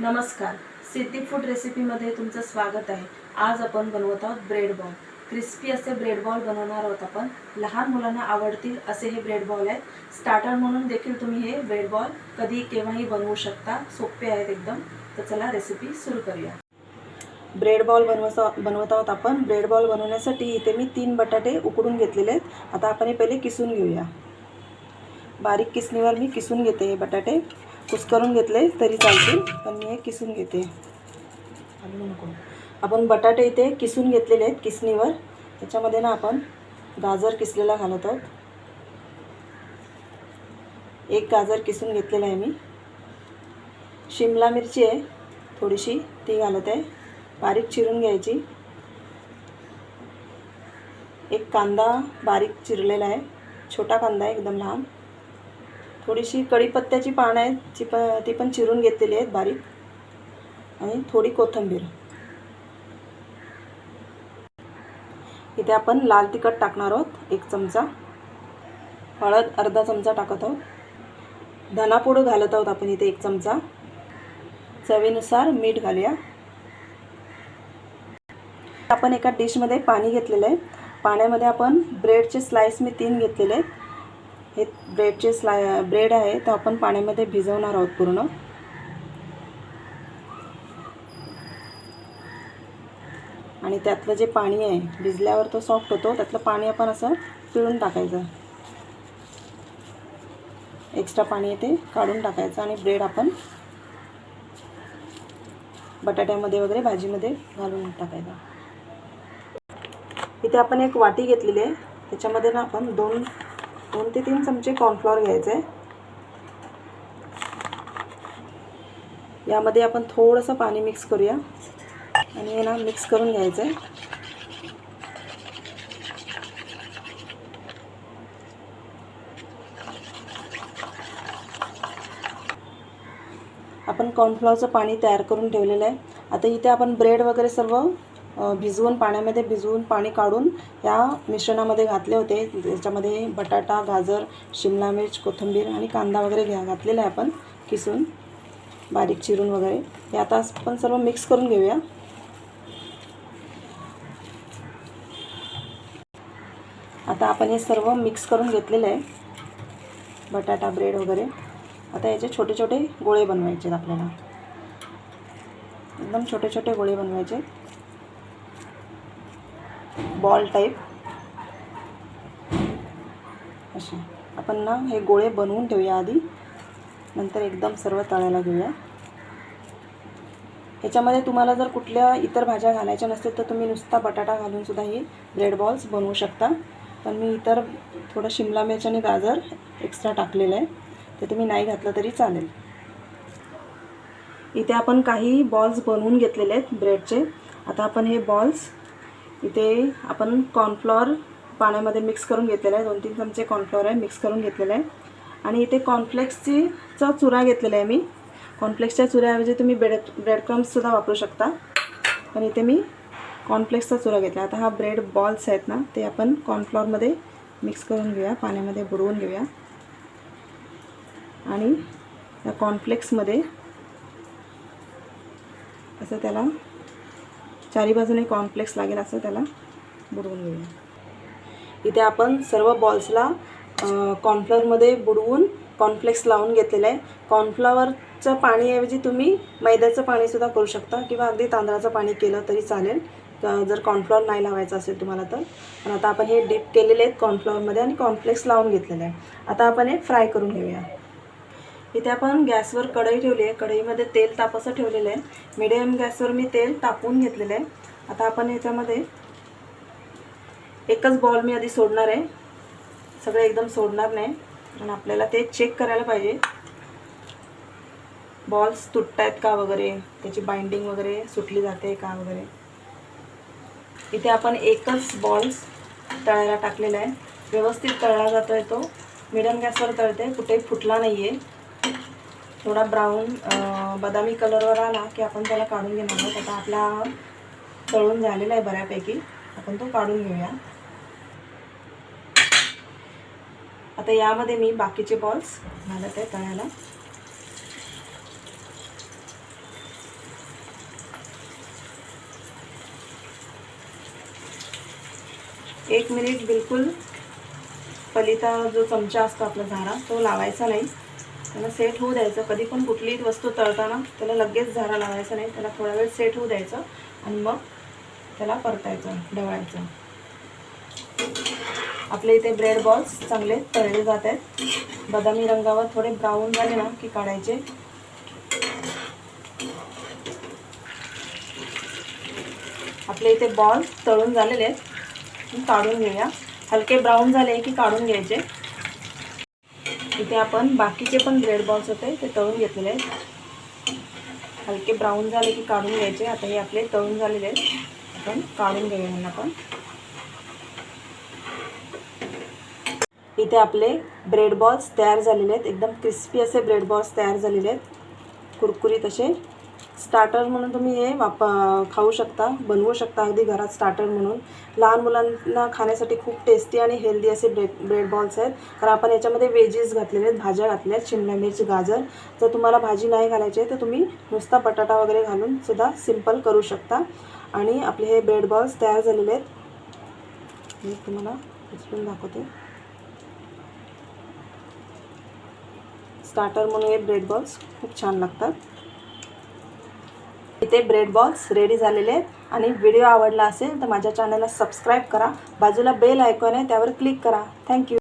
नमस्कार. सिद्धी फूड रेसिपीमध्ये तुमचं स्वागत आहे. आज आपण बनवत आहोत ब्रेड बॉल क्रिस्पी असे ब्रेड बॉल बनवणार आहोत आपण. लहान मुलांना आवडतील असे हे ब्रेड बॉल आहेत. स्टार्टर म्हणून देखील तुम्ही हे ब्रेड बॉल कधी केव्हाही बनवू शकता. सोपे आहेत एकदम. तर चला रेसिपी सुरू करूया. ब्रेड बॉल बनवसा बनवत आहोत आपण. ब्रेड बॉल बनवण्यासाठी इथे मी तीन बटाटे उकडून घेतलेले आहेत. आता आपण हे पहिले किसून घेऊया. बारीक किसणीवर मी किसून घेते हे बटाटे. कुस्करून घेतले तरी चालतील पण मी हे किसून घेते. आपण बटाटे इथे किसून घेतलेले आहेत किसणीवर. त्याच्यामध्ये ना आपण गाजर किसलेला घालत आहोत. एक गाजर किसून घेतलेला आहे मी. शिमला मिरची आहे थोडीशी ती घालत आहे. बारीक चिरून घ्यायची. एक कांदा बारीक चिरलेला आहे. छोटा कांदा आहे एकदम लहान. थोडीशी कढीपत्त्याची पानं आहेत ती प ती पण चिरून घेतलेली आहेत बारीक. आणि थोडी कोथिंबीर. इथे आपण लाल तिखट टाकणार आहोत एक चमचा. हळद अर्धा चमचा टाकत आहोत. धनापूड घालत आहोत आपण इथे एक चमचा. चवीनुसार मीठ घालूया. आपण एका डिशमध्ये पाणी घेतलेलं आहे. पाण्यामध्ये आपण ब्रेडचे स्लाइस मी तीन घेतलेले आहेत. हे ब्रेडचे स्लाय ब्रेड आहे तो आपण पाण्यामध्ये भिजवणार आहोत पूर्ण. आणि त्यातलं जे पाणी आहे भिजल्यावर तो सॉफ्ट होतो त्यातलं पाणी आपण असं पिळून टाकायचं. एक्स्ट्रा पाणी येते काढून टाकायचं आणि ब्रेड आपण बटाट्यामध्ये वगैरे भाजीमध्ये घालून टाकायचा. इथे आपण एक वाटी घेतलेली आहे. त्याच्यामध्ये ना आपण दोन दोन ते तीन चमचे कॉर्नफ्लॉवर घ्यायचे. आहे यामध्ये आपण थोडंसं पाणी मिक्स करूया. आणि हे ना मिक्स करून घ्यायचं आहे आपण कॉर्नफ्लॉवरचं पाणी तयार करून ठेवलेलं आहे. आता इथे आपण ब्रेड वगैरे सर्व भिजवून पाण्यामध्ये भिजवून पाणी काढून या मिश्रणामध्ये घातले होते. त्याच्यामध्ये बटाटा गाजर शिमला मिर्च कोथिंबीर आणि कांदा वगैरे घ्या घातलेला आहे आपण किसून बारीक चिरून वगैरे. हे आता आपण सर्व मिक्स करून घेऊया. आता आपण हे सर्व मिक्स करून घेतलेलं आहे. बटाटा ब्रेड वगैरे. आता याचे छोटे छोटे गोळे बनवायचे आहेत आपल्याला. एकदम छोटे छोटे गोळे बनवायचे बॉल टाईप असे आपण ना हे गोळे बनवून ठेवूया आधी. नंतर एकदम सर्व तळायला घेऊया. ह्याच्यामध्ये तुम्हाला जर कुठल्या इतर भाज्या घालायच्या नसतील तर तुम्ही नुसता बटाटा घालूनसुद्धा हे ब्रेड बॉल्स बनवू शकता. पण मी इतर थोडं शिमला मिरच आणि गाजर एक्स्ट्रा टाकलेलं आहे. ते तुम्ही नाही घातलं तरी चालेल. इथे आपण काही बॉल्स बनवून घेतलेले आहेत ब्रेडचे आता आपण हे बॉल्स इथे आपण कॉर्नफ्लॉवर पाण्यामध्ये मिक्स करून घेतलेला आहे. दोन तीन चमचे कॉर्नफ्लॉवर आहे मिक्स करून घेतलेलं आहे. आणि इथे कॉर्नफ्लेक्सची चा चुरा घेतलेला आहे मी. कॉर्नफ्लेक्सच्या चुऱ्याऐवजी तुम्ही ब्रेड ब्रेड क्रम्ससुद्धा वापरू शकता. पण इथे मी कॉर्नफ्लेक्सचा चुरा घेतला. आता हा ब्रेड बॉल्स आहेत ना ते आपण कॉर्नफ्लॉवरमध्ये मिक्स करून घेऊया. पाण्यामध्ये बुडवून घेऊया. आणि या कॉर्नफ्लेक्समध्ये असं त्याला चारी बाजूने कॉर्नफ्लेक्स लागेल असं त्याला बुडवून घेऊया. इथे आपण सर्व बॉल्सला कॉर्नफ्लॉवरमध्ये बुडवून कॉर्नफ्लेक्स लावून घेतलेलं आहे. कॉर्नफ्लॉवरचं पाणीऐवजी तुम्ही मैद्याचं पाणीसुद्धा करू शकता किंवा अगदी तांदळाचं पाणी केलं तरी चालेल. जर कॉर्नफ्लॉवर नाही लावायचं असेल तुम्हाला तर. पण आता आपण हे डीप केलेले आहेत कॉर्नफ्लॉवरमध्ये आणि कॉर्नफ्लेक्स लावून घेतलेले आहे. आता आपण हे फ्राय करून घेऊया. इथे आपण गॅसवर कढई ठेवली आहे. कढईमध्ये तेल तापसं ठेवलेलं आहे. मिडियम गॅसवर मी तेल तापवून घेतलेलं आहे. आता आपण याच्यामध्ये एकच बॉल मी आधी सोडणार आहे. सगळे एकदम सोडणार नाही. कारण आपल्याला ते चेक करायला पाहिजे. बॉल्स तुटतायत का वगैरे? त्याची बाइंडिंग वगैरे सुटली जाते का वगैरे? इथे आपण एकच बॉल्स तळायला टाकलेला आहे. व्यवस्थित तळला जातो आहे तो. मिडियम गॅसवर तळते. कुठेही फुटला नाही आहे थोडा ब्राऊन बदामी कलरवर आला की आपण त्याला काढून घेणार आहोत. आता आपला तळून झालेला आहे बऱ्यापैकी. आपण तो काढून घेऊया. आता यामध्ये मी बाकीचे बॉल्स घालत आहे तळायला. एक मिनिट बिलकुल पलिता जो चमचा असतो आपला झारा तो लावायचा नाही. त्याला सेट होऊ द्यायचं. कधी पण कुठलीही वस्तू तळताना त्याला लगेच झारा लावायचा नाही. त्याला थोडा वेळ सेट होऊ द्यायचं आणि मग त्याला परतायचं ढवळायचं आपले इथे ब्रेड बॉल्स चांगले तळले जात आहेत. बदामी रंगावर थोडे ब्राऊन झाले ना की काढायचे. आपले इथे बॉल तळून झालेले आहेत. काढून घेऊया. हलके ब्राऊन झाले की काढून घ्यायचे. इथे आपण बाकीचे पण ब्रेड बॉल्स होते ते तळून घेतलेले आहेत. हलके ब्राऊन झाले की काढून घ्यायचे. आता हे आपले तळून झालेले आहेत. आपण काढून घेऊया म्हणून पण इथे आपले ब्रेड बॉल्स तयार झालेले आहेत. एकदम क्रिस्पी असे ब्रेड बॉल्स तयार झालेले आहेत. कुरकुरीत असे. स्टार्टर म्हणून तुम्ही हे वाप खाऊ शकता बनवू शकता अगदी घरात स्टार्टर म्हणून. लहान मुलांना खाण्यासाठी खूप टेस्टी आणि हेल्दी असे ब्रेड ब्रेड बॉल्स आहेत. कारण आपण याच्यामध्ये वेजेस घातलेले आहेत भाज्या घातल्या आहेत शिमला मिरची गाजर. जर तुम्हाला भाजी नाही घालायची आहे तर तुम्ही नुसता बटाटा वगैरे घालून सुद्धा सिंपल करू शकता. आणि आपले हे ब्रेड बॉल्स तयार झालेले आहेत. मी तुम्हाला उचलून दाखवते. स्टार्टर म्हणून हे ब्रेड बॉल्स खूप छान लागतात. इथे ब्रेड बॉल्स रेडी झालेले आहेत. आणि व्हिडिओ आवडला असेल तर माझ्या चॅनलला सबस्क्राईब करा. बाजूला बेल आयकॉन आहे त्यावर क्लिक करा. थँक्यू